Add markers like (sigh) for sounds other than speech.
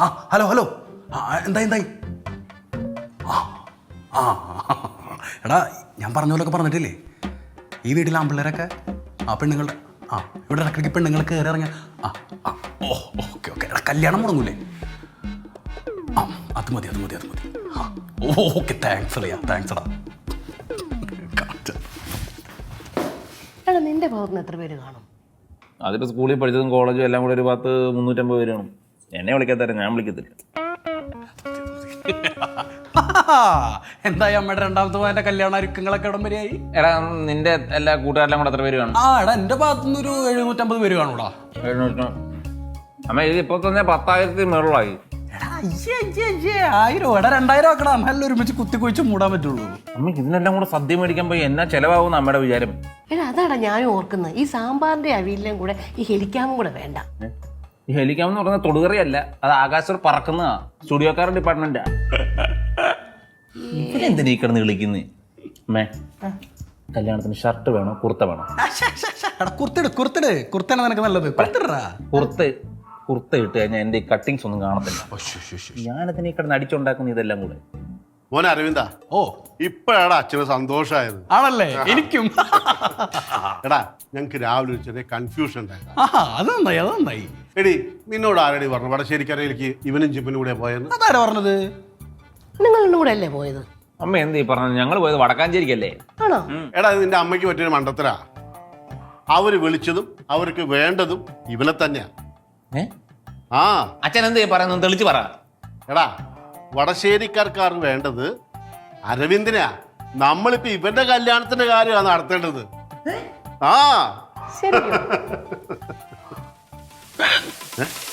ആ hello hello. ആ എന്തായി എന്തായി? ആ ആ. എടാ ഞാൻ പറഞ്ഞ പോലൊക്കെ പറഞ്ഞിട്ടില്ലേ? ഈ വീട്ടിലെ ആമ്പിള്ളേരൊക്കെ ആ പെണ്ണുങ്ങളുടെ ആ ഇവിടെ ഇടക്കിടയ്ക്ക് പെണ്ണുങ്ങൾ കയറി ഇറങ്ങിയ ആ ആ. ഓ ഓക്കെ ഓക്കെ. എടാ കല്യാണം മുടങ്ങൂലേ? ആ അത് മതി അത് മതി അത് മതി. ആ ഓക്കെ താങ്ക്സ് അളിയാ താങ്ക്സ് എടാ എടാ നിന്റെ ഭാഗത്തുനിന്ന് എത്ര പേര് കാണും? അതിപ്പോൾ സ്കൂളിൽ പഠിച്ചതും കോളേജും എല്ലാം കൂടെ ഒരു പത്ത് മുന്നൂറ്റമ്പത് പേര് കാണും. എന്നെ വിളിക്കാത്തവരെ ഞാൻ വിളിക്കത്തില്ല. എന്തായി അമ്മയുടെ രണ്ടാമത്തെ പോയതിന്റെ കല്യാണ ഒരുക്കങ്ങളൊക്കെ ഇടം വരെയായി? എടാ നിന്റെ എല്ലാ കൂട്ടുകാരെല്ലാം കൂടെ എത്ര പേര് കാണും? ആ എടാ എന്റെ ഭാഗത്തുനിന്ന് ഒരു എഴുന്നൂറ്റമ്പത് പേര് കാണൂടാ. അമ്മ ഇത് ഇപ്പൊ തന്നെ പത്തായിരത്തി മേളിലായി. ആയിരം എടാ രണ്ടായിരം ആക്കടാ. നല്ല ഒരുമിച്ച് കുത്തി കുഴിച്ച് മൂടാൻ പറ്റുള്ളൂ. അമ്മ ഇതിനെല്ലാം കൂടെ സദ്യ മേടിക്കാൻ പോയി എന്നാ ചെലവാകുന്ന അമ്മയുടെ വിചാരം. എടാ അതാടാ ഞാനും ഓർക്കുന്നത്. ഈ സാമ്പാറിന്റെ അവിയിലും കൂടെ ഈ ഹെലിക്കാമും കൂടെ വേണ്ട. ഏ? ഹെലികാം എന്ന് പറയുന്നത് തൊടുകറിയല്ല. അത് ആകാശത്ത് പറക്കുന്നതാ സ്റ്റുഡിയോക്കാരൻ ഡിപ്പാർട്ട്മെന്റാ ഇവരെന്തിനാ ഈ കിടന്ന് വിളിക്കുന്നേ? അമ്മേ കല്യാണത്തിന് ഷർട്ട് വേണോ കുർത്ത വേണോ? കുർത്തിട് നിനക്ക് നല്ലത്. കുർത്തിടാ കുർത്ത കുർത്ത ഇട്ട് കഴിഞ്ഞാൽ എന്റെ ഈ കട്ടിങ്സ് ഒന്നും കാണത്തില്ല. ഞാനതിനെ ഈ കിടന്ന് അടിച്ചുണ്ടാക്കുന്ന ഇതെല്ലാം കൂടെ. മോനെ അരവിന്ദ ഓ. ഇപ്പോഴാണ് അച്ഛന് സന്തോഷമായത്. ആണല്ലേ? എനിക്കും. എടാ ഞങ്ങൾക്ക് രാവിലെ ഒരു ചെറിയ കൺഫ്യൂഷൻ ഉണ്ടായിരുന്നു. അതൊന്നായി അത് നന്നായി അത് നന്നായി. എടി നിന്നോട് ആരടി പറഞ്ഞു? വടശ്ശേരിക്കരയിലേക്ക് ഇവനും ജിപ്പനും കൂടെ പോയെന്ന്? അതാരാ പറഞ്ഞത്? നിങ്ങൾ കൂടെ അല്ലേ പോയത്? അമ്മ എന്ത് ഈ പറഞ്ഞത്? ഞങ്ങൾ പോയത് വടക്കാഞ്ചേരിക്കല്ലേ? ആണോ? എടാ ഇത് നിന്റെ അമ്മയ്ക്ക് പറ്റിയൊരു മണ്ടത്തരാ. അവർ വിളിച്ചതും അവർക്ക് വേണ്ടതും ഇവനെ തന്നെയാ. ഏ? ആ. അച്ഛൻ എന്ത് പറയുന്നു തെളിച്ച് പറ. എടാ വടശ്ശേരിക്കാർക്കാർ വേണ്ടത് അരവിന്ദനാ നമ്മളിപ്പോ ഇവന്റെ കല്യാണത്തിന്റെ കാര്യമാണ് നടത്തേണ്ടത്. ആ. ശരി (laughs) Huh?